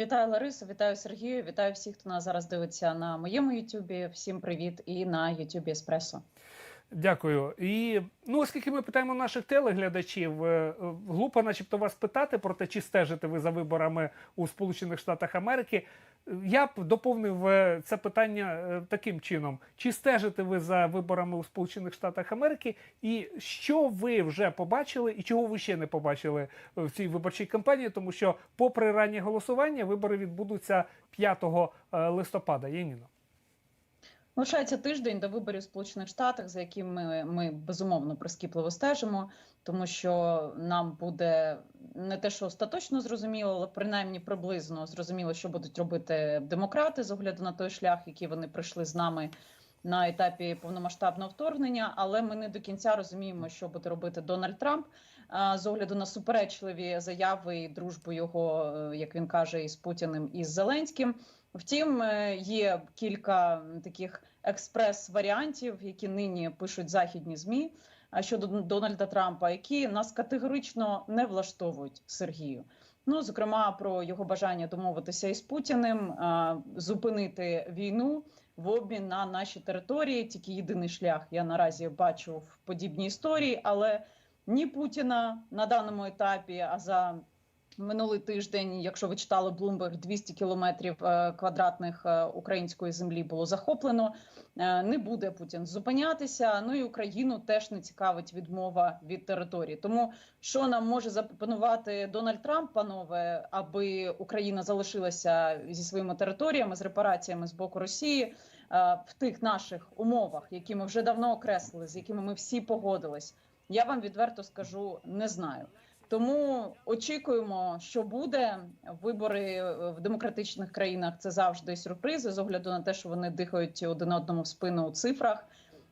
Вітаю Ларису, вітаю Сергію, вітаю всіх, хто нас зараз дивиться на моєму Ютубі. Всім привіт і на Ютубі Еспресо. Дякую. І ну, оскільки ми питаємо наших телеглядачів, е, е, глупо, начебто, вас питати про те, чи стежите ви за виборами у Сполучених Штатах Америки. Е, Я б доповнив е, це питання е, таким чином: чи стежите ви за виборами у Сполучених Штатах Америки, і що ви вже побачили, і чого ви ще не побачили в цій виборчій кампанії? Тому що, попри раннє голосування, вибори відбудуться 5 е, листопада. Яніно. Лишається тиждень до виборів Сполучених Штатах, за якими ми, ми безумовно прискіпливо стежимо, тому що нам буде не те, що остаточно зрозуміло, але принаймні приблизно зрозуміло, що будуть робити демократи з огляду на той шлях, який вони пройшли з нами на етапі повномасштабного вторгнення. Але ми не до кінця розуміємо, що буде робити Дональд Трамп з огляду на суперечливі заяви і дружбу його, е, як він каже, із Путіним і з Зеленським. Втім, е, є кілька таких експрес-варіантів, які нині пишуть західні змі щодо Дональда Трампа, які нас категорично не влаштовують Сергію. Ну, зокрема, про його бажання домовитися із Путіним, зупинити війну в обмін на наші території. Тільки єдиний шлях я наразі бачу в подібній історії, але ні Путіна на даному етапі, а за Минулий тиждень, якщо ви читали Bloomberg, 200 кілометрів е, квадратних е, української землі було захоплено. Е, Не буде Путін зупинятися. Ну і Україну теж не цікавить відмова від території. Тому що нам може запропонувати Дональд Трамп, панове, аби Україна залишилася зі своїми територіями з репараціями з боку Росії в тих наших умовах, які ми вже давно окреслили, з якими ми всі погодились. Я вам відверто скажу, не знаю. Тому очікуємо, що буде вибори в демократичних країнах. Це завжди сюрпризи з огляду на те, що вони дихають один одному в спину у цифрах.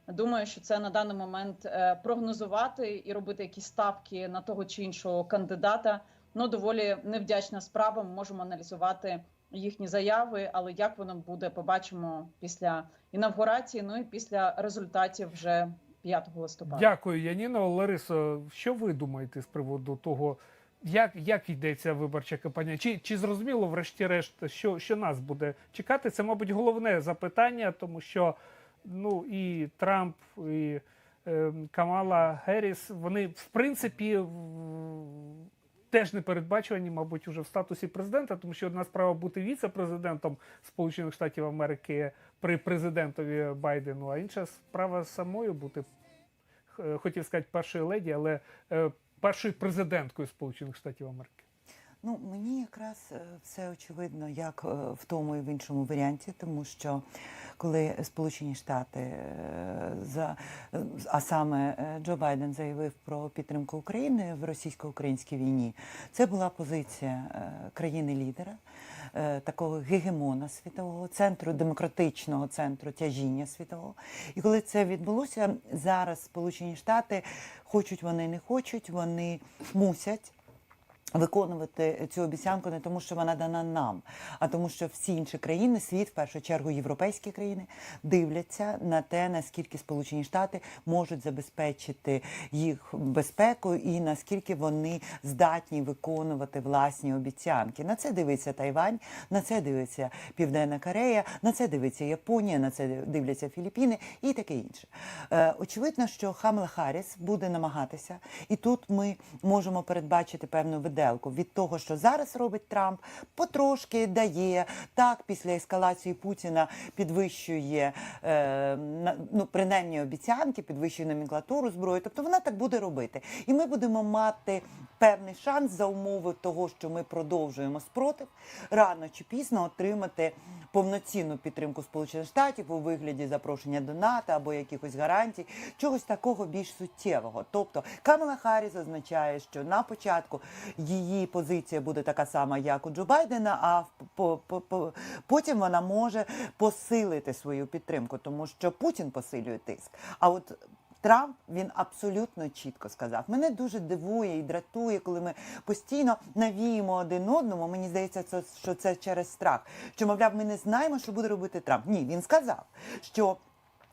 Думаю, що це на даний момент е, прогнозувати і робити якісь ставки на того чи іншого кандидата. Ну доволі невдячна справа. Ми можемо аналізувати їхні заяви, але як воно буде, побачимо після інавгурації. Ну і після результатів вже 5 листопада. Дякую, Яніно. Ларисо, що ви думаєте з приводу того, як, як йдеться виборча кампанія? Чи, чи зрозуміло, врешті-решт, що, що нас буде чекати? Це, мабуть, головне запитання, тому що ну, і Трамп, і е, Камала Герріс, вони, в принципі, теж не передбачувані, мабуть, уже в статусі президента, тому що одна справа бути віце-президентом Сполучених Штатів Америки при президентові Байдену, а інша справа самою бути е, хотів сказати першою леді, але е, першою президенткою Сполучених Штатів Америки. Ну, мені якраз е, все очевидно, як е, в тому і в іншому варіанті, тому що коли Сполучені Штати, е, за, а саме Джо Байден заявив про підтримку України в російсько-українській війні, це була позиція країни-лідера, такого гегемона світового центру, демократичного центру тяжіння світового. І коли це відбулося, зараз Сполучені Штати, хочуть вони не хочуть, вони мусять виконувати цю обіцянку не тому, що вона дана нам, а тому, що всі інші країни, світ, в першу чергу європейські країни, дивляться на те, наскільки Сполучені Штати можуть забезпечити їх безпеку і наскільки вони здатні виконувати власні обіцянки. На це дивиться Тайвань, на це дивиться Південна Корея, на це дивиться Японія, на це дивляться Філіппіни і таке інше. Е, очевидно, що Хамла Харріс буде намагатися, і тут ми можемо передбачити певну виделку від того, що зараз робить Трамп, потрошки дає так після ескалації Путіна підвищує е, ну, принаймні обіцянки, підвищує номенклатуру зброї. Тобто вона так буде робити. І ми будемо мати певний шанс за умови того, що ми продовжуємо спротив, рано чи пізно отримати повноцінну підтримку Сполучених Штатів у вигляді запрошення до НАТО або якихось гарантій, чогось такого більш суттєвого. Тобто Камала Харріс означає, що на початку її позиція буде така сама, як у Джо Байдена, а по, по, по, потім вона може посилити свою підтримку, тому що Путін посилює тиск. А от Трамп він абсолютно чітко сказав. Мене дуже дивує і дратує, коли ми постійно навіємо один одному. Мені здається, що це через страх. Що мовляв, ми не знаємо, що буде робити Трамп. Ні, він сказав, що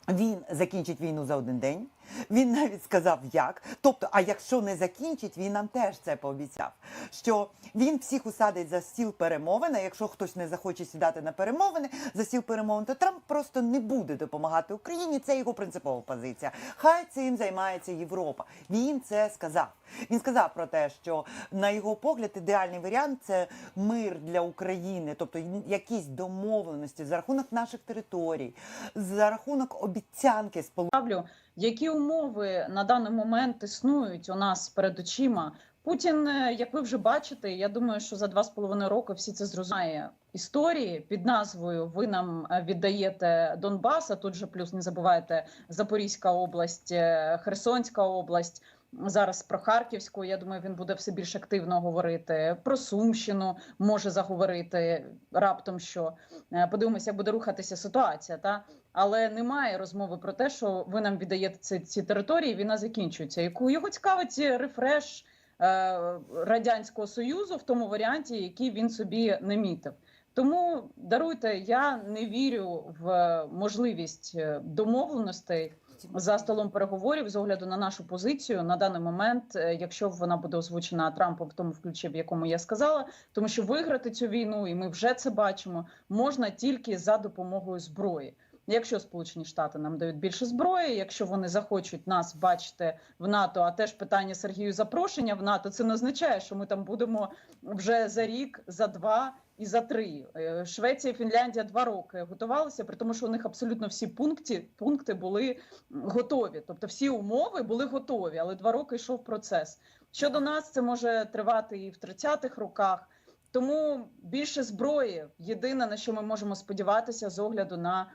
Він закінчить війну за один день. Він навіть сказав, як. Тобто, а якщо не закінчить, він нам теж це пообіцяв. Що він всіх усадить за стіл перемовин. А якщо хтось не захоче сідати на перемовини за стіл перемовин, то Трамп просто не буде допомагати Україні. Це його принципова позиція. Хай цим займається Європа. Він це сказав. Він сказав про те, що на його погляд ідеальний варіант це мир для України, тобто якісь домовленості за рахунок наших територій, за рахунок обіцянки ставлю, які умови на даний момент існують у нас перед очима. Путін, е, як ви вже бачите, я думаю, що за два з половиною роки всі це зрозуміє історії під назвою Ви нам е, віддаєте Донбас. А тут же плюс не забувайте Запорізька область, е, Херсонська область. Зараз про Харківську. Я думаю, він буде все більш активно говорити. Про Сумщину може заговорити раптом. Що Е, подивимося, як буде рухатися ситуація. Та але немає розмови про те, що ви нам віддаєте ці, ці території. Війна закінчується. Яку його цікавить рефреш е, радянського союзу в тому варіанті, який він собі намітив. Тому даруйте, я не вірю в можливість е, домовленостей за столом переговорів з огляду на нашу позицію на даний момент, е, якщо вона буде озвучена Трампом в тому ключі, в якому я сказала, тому що виграти цю війну, і ми вже це бачимо, можна тільки за допомогою зброї. Якщо Сполучені Штати нам дають більше зброї, якщо вони захочуть нас бачити в НАТО, а теж питання Сергію запрошення в НАТО, це не означає, що ми там будемо вже за рік, за два і за три. Е, Швеція, і Фінляндія два роки готувалися, при тому, що у них абсолютно всі пункти, пункти були готові. Тобто всі умови були готові, але два роки йшов процес. Щодо нас, це може тривати і в 30-х роках. Тому більше зброї єдине на що ми можемо сподіватися з огляду на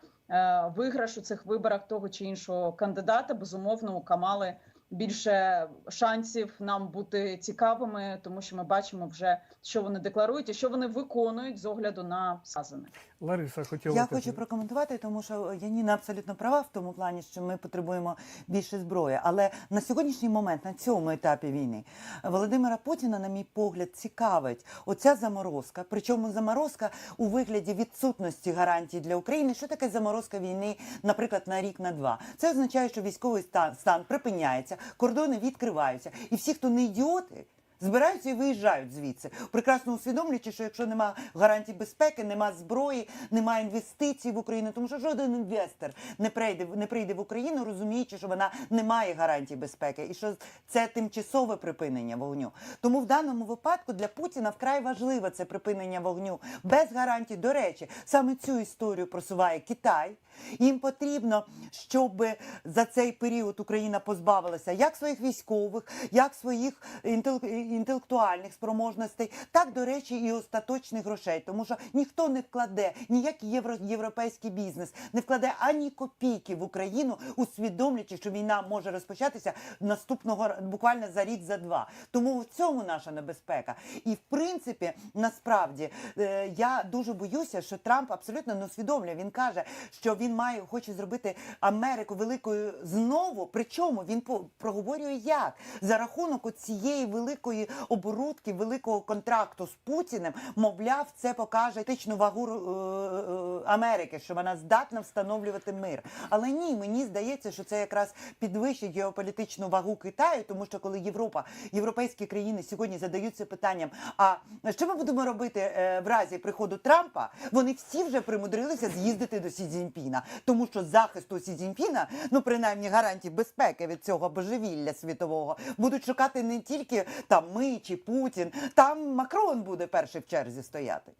виграш у цих виборах того чи іншого кандидата. Безумовно, у Камали більше шансів нам бути цікавими, тому що ми бачимо вже, що вони декларують і що вони виконують з огляду на сказане. Лариса хотіла Я хочу прокоментувати, тому що Яніна абсолютно права в тому плані, що ми потребуємо більше зброї. Але на сьогоднішній момент, на цьому етапі війни, Володимира Путіна, на мій погляд, цікавить оця заморозка. Причому заморозка у вигляді відсутності гарантій для України. Що таке заморозка війни, наприклад, на рік на два? Це означає, що військовий стан, стан припиняється, кордони відкриваються, і всі, хто не ідіоти. Збираються і виїжджають звідси, прекрасно усвідомлюючи, що якщо нема гарантій безпеки, нема зброї, немає інвестицій в Україну, тому що жоден інвестор не прийде не прийде в Україну, розуміючи, що вона не має гарантій безпеки, і що це тимчасове припинення вогню. Тому в даному випадку для Путіна вкрай важливе це припинення вогню без гарантій. До речі, саме цю історію просуває Китай. Їм потрібно, щоб за цей період Україна позбавилася як своїх військових, як своїх інтел- інтелектуальних спроможностей, так, до речі, і остаточних грошей. Тому що ніхто не вкладе, ніякий євро, європейський бізнес не вкладе ані копійки в Україну, усвідомлюючи, що війна може розпочатися наступного буквально за рік, за два. Тому в цьому наша небезпека. І в принципі, насправді, е, я дуже боюся, що Трамп абсолютно не усвідомлює. Він каже, що він має хоче зробити Америку великою знову. Причому він проговорює як за рахунок цієї великої оборудки, великого контракту з Путіним. Мовляв, це покаже етичну вагу е, е, Америки, що вона здатна встановлювати мир. Але ні, мені здається, що це якраз підвищить геополітичну вагу Китаю, тому що коли Європа, європейські країни сьогодні задаються питанням: а що ми будемо робити е, в разі приходу Трампа? Вони всі вже примудрилися з'їздити до Сі Цзіньпіна, тому що захисту Сі Цзіньпіна, ну принаймні гарантій безпеки від цього божевілля світового, будуть шукати не тільки там ми чи Путін, там Макрон буде перший в черзі стояти.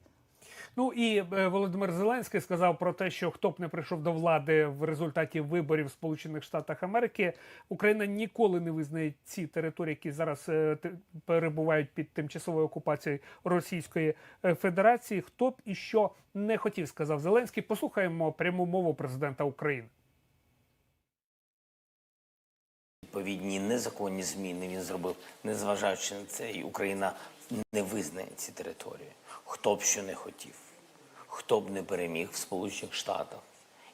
Ну і е, Володимир Зеленський сказав про те, що хто б не прийшов до влади в результаті виборів в Сполучених Штатах Америки, Україна ніколи не визнає ці території, які зараз е, перебувають під тимчасовою окупацією Російської е, Федерації. Хто б і що не хотів, сказав Зеленський. Послухаємо пряму мову президента України. Відповідні незаконні зміни він зробив, незважаючи на це, і Україна не визнає ці території. Хто б що не хотів, хто б не переміг в Сполучених Штатах,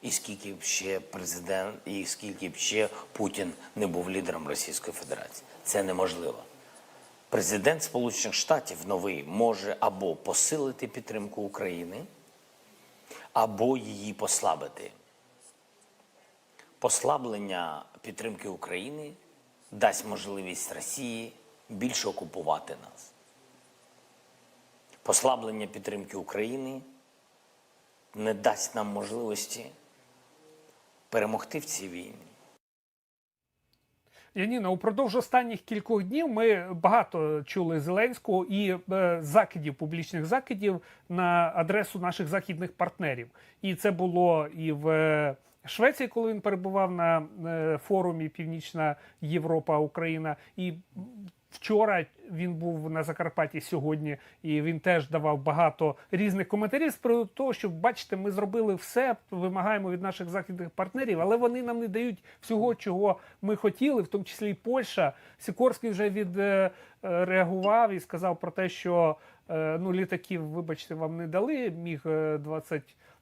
і скільки б ще президент, і скільки б ще Путін не був лідером Російської Федерації. Це неможливо. Президент Сполучених Штатів новий може або посилити підтримку України, або її послабити. Послаблення підтримки України дасть можливість Росії більше окупувати нас. Послаблення підтримки України не дасть нам можливості перемогти в цій війні. Яніна, упродовж останніх кількох днів ми багато чули Зеленського і е, закидів, публічних закидів на адресу наших західних партнерів. І це було і в е, Швеції, коли він перебував на е, форумі Північна Європа Україна, і вчора він був на Закарпатті сьогодні, і він теж давав багато різних коментарів з приводу того, що бачите, ми зробили все, вимагаємо від наших західних партнерів, але вони нам не дають всього, чого ми хотіли, в тому числі і Польща. Сікорський вже відреагував і сказав про те, що е, ну літаків, вибачте, вам не дали міг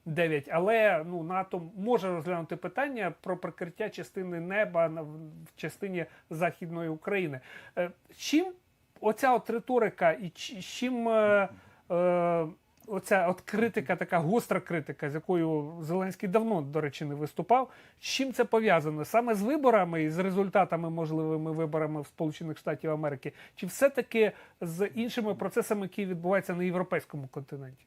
29, але ну НАТО може розглянути питання про прикриття частини неба в частині західної України. Е, Чим оця от риторика і чим е, е, оця от критика, така гостра критика, з якою Зеленський давно, до речі, не виступав. Чим це пов'язано? Саме з виборами і з результатами можливими виборами в Сполучених Штатів Америки, чи все-таки з іншими процесами, які відбуваються на європейському континенті?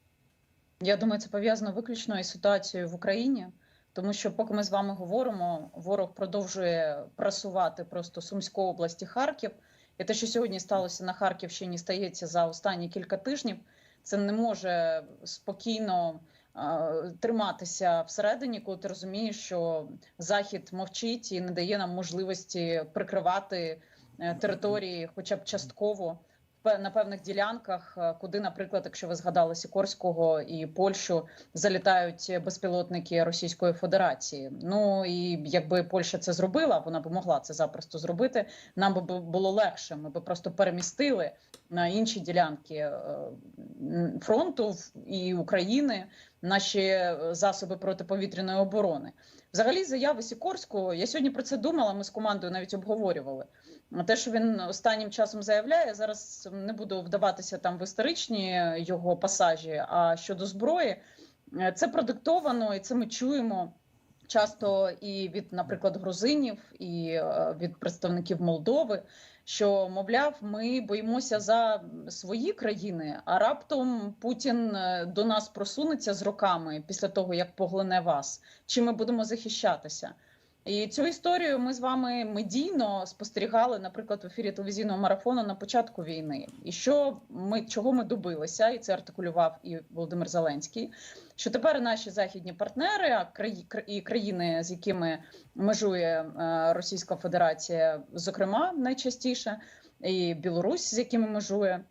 Я думаю, це пов'язано виключно із ситуацією в Україні, тому що поки ми з вами говоримо, ворог продовжує прасувати просто Сумську область і Харків. І те, що сьогодні сталося на Харківщині, стається за останні кілька тижнів. Це не може спокійно е, триматися всередині, коли ти розумієш, що Захід мовчить і не дає нам можливості прикривати е, території, хоча б частково на певних ділянках, е, куди, наприклад, якщо ви згадали Сікорського і Польщу, залітають безпілотники Російської Федерації. Ну і якби Польща це зробила, вона б могла це запросто зробити. Нам би було легше. Ми б просто перемістили на інші ділянки е, фронту і України наші е, засоби протиповітряної оборони. Взагалі, заяви Сікорського, я сьогодні про це думала. Ми з командою навіть обговорювали. Те, що він останнім часом заявляє, зараз не буду вдаватися там в історичні його пасажі. А щодо зброї, е, це продиктовано, і це ми чуємо часто і від, наприклад, грузинів, і е, від представників Молдови. Що мовляв, ми боїмося за свої країни, а раптом Путін е, до нас просунеться з роками після того, як поглине вас. Чи ми будемо захищатися? І цю історію ми з вами медійно спостерігали, наприклад, в ефірі телевізійного марафону на початку війни. І що ми чого ми добилися, і це артикулював і Володимир Зеленський. Що тепер наші західні партнери, а і країни, з якими межує е, Російська Федерація, зокрема найчастіше, і Білорусь, з якими межує,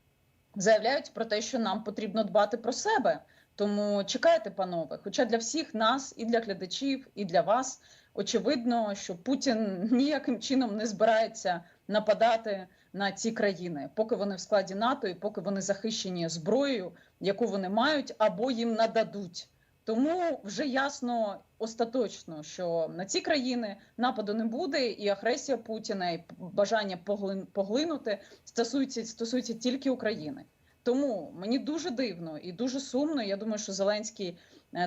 заявляють про те, що нам потрібно дбати про себе. Тому чекайте, панове. Хоча для всіх нас, і для глядачів, і для вас очевидно, що Путін ніяким чином не збирається нападати на ці країни, поки вони в складі НАТО і поки вони захищені зброєю, яку вони мають, або їм нададуть. Тому вже ясно остаточно, що на ці країни нападу не буде, і агресія Путіна, і бажання поглинути стосується стосується тільки України. Тому мені дуже дивно і дуже сумно. Я думаю, що Зеленський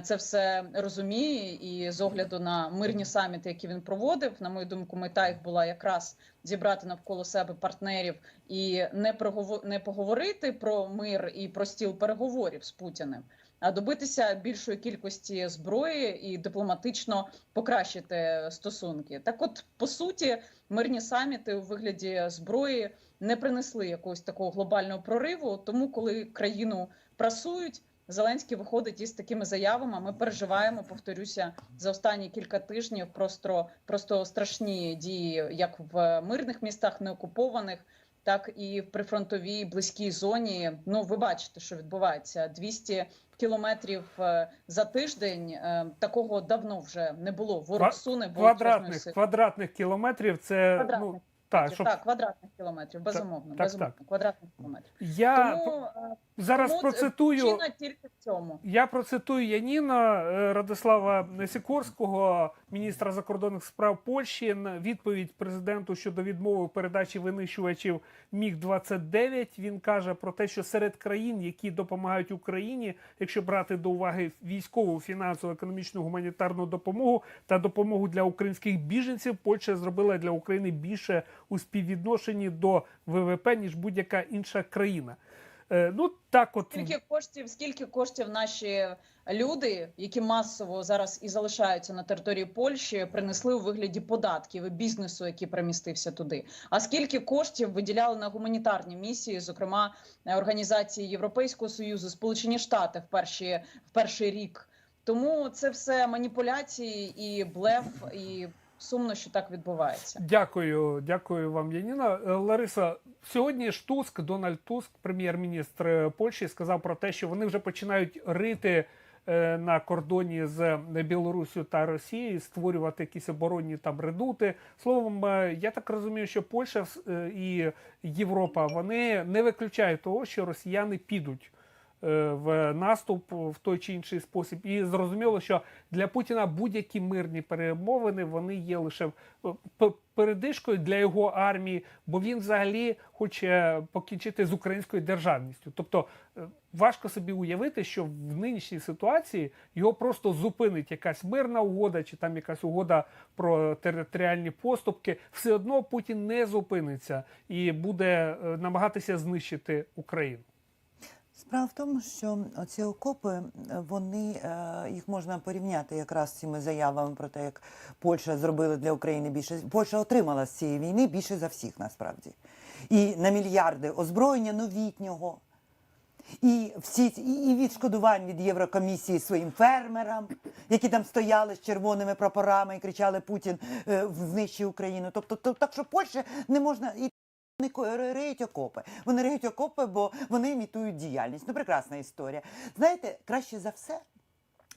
це все розуміє. І з огляду на мирні саміти, які він проводив, на мою думку, мета їх була якраз зібрати навколо себе партнерів і не не поговорити про мир і про стіл переговорів з Путіним, а добитися більшої кількості зброї і дипломатично покращити стосунки. Так, от по суті, мирні саміти у вигляді зброї не принесли якогось такого глобального прориву. Тому, коли країну прасують, Зеленський виходить із такими заявами. Ми переживаємо, повторюся, за останні кілька тижнів просто, просто страшні дії, як в мирних містах, неокупованих, так і в прифронтовій близькій зоні. Ну, ви бачите, що відбувається 200 кілометрів е, за тиждень. е, Такого давно вже не було. Ворог суне Квадратних, квадратних кілометрів це Квадратних ну так, щоб Так, квадратних кілометрів, безумовно, так, безумовно, квадратних кілометрів. я Тому е, зараз тому процитую. тільки цьому. Я процитую Яніна е, Радислава Сікорського, міністра закордонних справ Польщі, на відповідь президенту щодо відмови передачі винищувачів Міг 29 Він каже про те, що серед країн, які допомагають Україні, якщо брати до уваги військову, фінансову, економічну, гуманітарну допомогу та допомогу для українських біженців, Польща зробила для України більше у співвідношенні до ВВП ніж будь-яка інша країна. Е, Ну так, от Скільки коштів, скільки коштів наші люди, які масово зараз і залишаються на території Польщі, принесли у вигляді податків і бізнесу, який примістився туди? А скільки коштів виділяли на гуманітарні місії, зокрема е, організації Європейського союзу, Сполучені Штати в перші в перший рік? Тому це все маніпуляції і блеф, і сумно, що так відбувається. Дякую, дякую вам, Яніна. Е, Лариса, сьогодні ж Туск, Дональд Туск, прем'єр-міністр е, Польщі, сказав про те, що вони вже починають рити е, на кордоні з Білоруссю та Росією, створювати якісь оборонні там редути. Словом, я так розумію, що Польща і Європа вони не виключають того, що росіяни підуть. Е, В наступ в той чи інший спосіб, і зрозуміло, що для Путіна будь-які мирні перемовини вони є лише е, передишкою для його армії, бо він взагалі хоче покінчити з українською державністю. Тобто е, важко собі уявити, що в нинішній ситуації його просто зупинить якась мирна угода, чи там якась угода про територіальні поступки. Все одно Путін не зупиниться і буде намагатися знищити Україну. Справа в тому, що оці окопи, е, вони е, їх можна порівняти якраз з цими заявами про те, як Польща зробила для України більше. Польща отримала з цієї війни більше за всіх насправді. І на мільярди озброєння новітнього. І всі і, відшкодувань від Єврокомісії своїм фермерам, які там стояли з червоними прапорами і кричали Путін е, знищи Україну. Тобто, то, так що Польща не можна вони риють окопи. Вони риють окопи, бо вони імітують діяльність. Ну, прекрасна історія. Знаєте, краще за все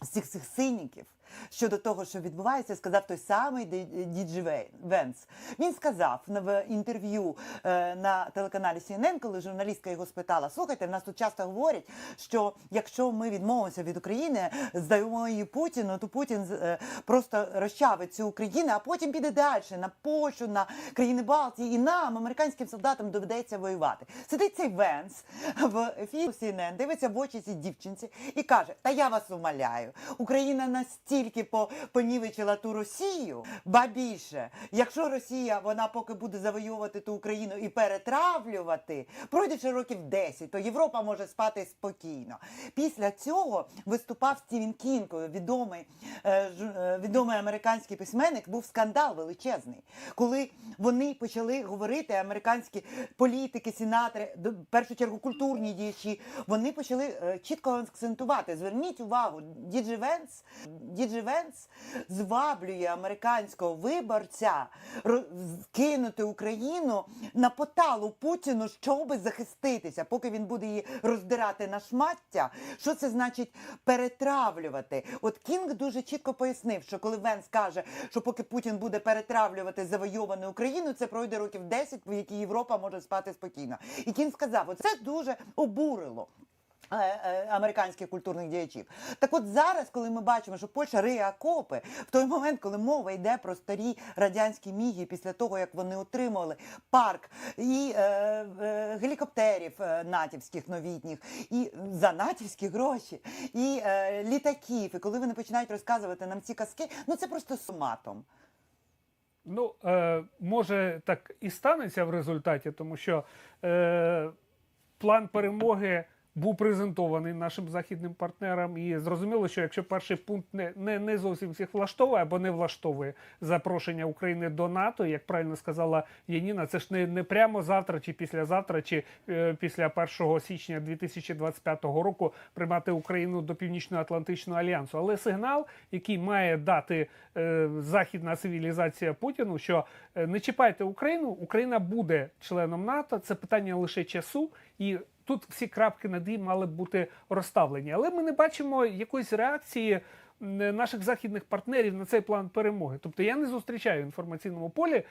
з цих цих синіків щодо того, що відбувається, сказав той самий Діджі Венс. Він сказав в інтерв'ю е, на телеканалі CNN, коли журналістка його спитала: слухайте, в нас тут часто говорять, що якщо ми відмовимося від України, здаємо її Путіну, то Путін е, просто розчавить цю Україну, а потім піде далі на Польщу, на країни Балтії, і нам, американським солдатам, доведеться воювати. Сидить цей Венс в ефірі CNN, дивиться в очі цій дівчинці і каже: Та я вас умоляю, Україна настільки по- понівечила ту Росію, ба більше, якщо Росія вона поки буде завоювати ту Україну і перетравлювати, пройде років 10, то Європа може спати спокійно. Після цього виступав Стівен Кінг, відомий, е, е, відомий американський письменник. Був скандал величезний, коли вони почали говорити, американські політики, сенатори, в першу чергу культурні діячі, вони почали е, чітко акцентувати. Зверніть увагу, Діджі Венс, Діджі Венс зваблює американського виборця кинути Україну на поталу Путіну, щоб захиститися, поки він буде її роздирати на шмаття. Що це значить перетравлювати? От Кінг дуже чітко пояснив, що коли Венс каже, що поки Путін буде перетравлювати завойовану Україну, це пройде років 10, в які Європа може спати спокійно. І Кінг сказав, оце дуже обурило. Е, е, Американських культурних діячів. Так от зараз, коли ми бачимо, що Польща риє окопи, в той момент, коли мова йде про старі радянські міги, після того як вони отримали парк і е, е, гелікоптерів е, натівських новітніх, і за натівські гроші, і е, літаків, і коли вони починають розказувати нам ці казки, ну це просто суматом. Ну, е, може, так і станеться в результаті, тому що е, план перемоги був презентований нашим західним партнерам, і зрозуміло, що якщо перший пункт не, не, не зовсім всіх влаштовує або не влаштовує запрошення України до НАТО, як правильно сказала Яніна, це ж не, не прямо завтра чи післязавтра, чи е, після 1 січня 2025 року приймати Україну до Північно-Атлантичного альянсу. Але сигнал, який має дати е, західна цивілізація Путіну, що е, не чіпайте Україну, Україна буде членом НАТО. Це питання лише часу, і тут всі крапки над «і» мали б бути розставлені. Але ми не бачимо якоїсь реакції наших західних партнерів на цей план перемоги. Тобто я не зустрічаю в інформаційному полі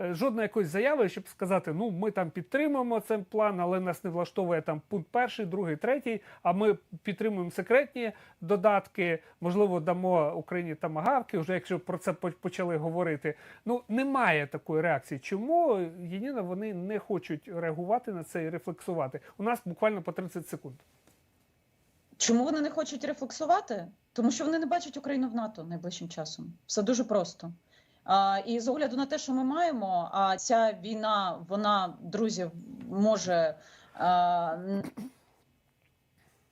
е, жодної якоїсь заяви, щоб сказати, ну ми там підтримуємо цей план, але нас не влаштовує там пункт перший, другий, третій. А ми підтримуємо секретні додатки. Можливо, дамо Україні тамагавки, вже якщо про це почали говорити. Ну немає такої реакції. Чому Єніна вони не хочуть реагувати на це і рефлексувати? У нас буквально по 30 секунд. Чому вони не хочуть рефлексувати? Тому що вони не бачать Україну в НАТО найближчим часом. Все дуже просто. А, і з огляду на те, що ми маємо, а ця війна, вона, друзі, може а,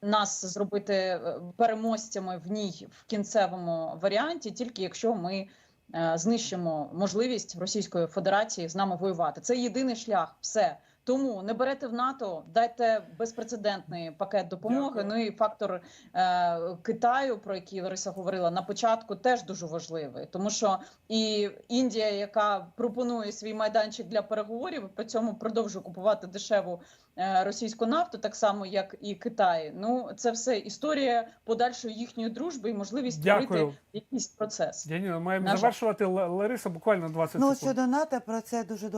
нас зробити е, переможцями в ній в кінцевому варіанті, тільки якщо ми е, знищимо можливість Російської Федерації з нами воювати. Це єдиний шлях. Все. Тому не берете в НАТО, дайте безпрецедентний пакет допомоги. Дякую. Ну і фактор е, Китаю, про який Лариса говорила на початку, теж дуже важливий, тому що і Індія, яка пропонує свій майданчик для переговорів, і при цьому продовжує купувати дешеву е, російську нафту, так само як і Китай. Ну це все історія подальшої їхньої дружби і можливість Дякую. створити якийсь процес. Яніна, маємо На завершувати. Ла- Лариса, буквально 20 Ну секунд. щодо НАТО, про це дуже добре.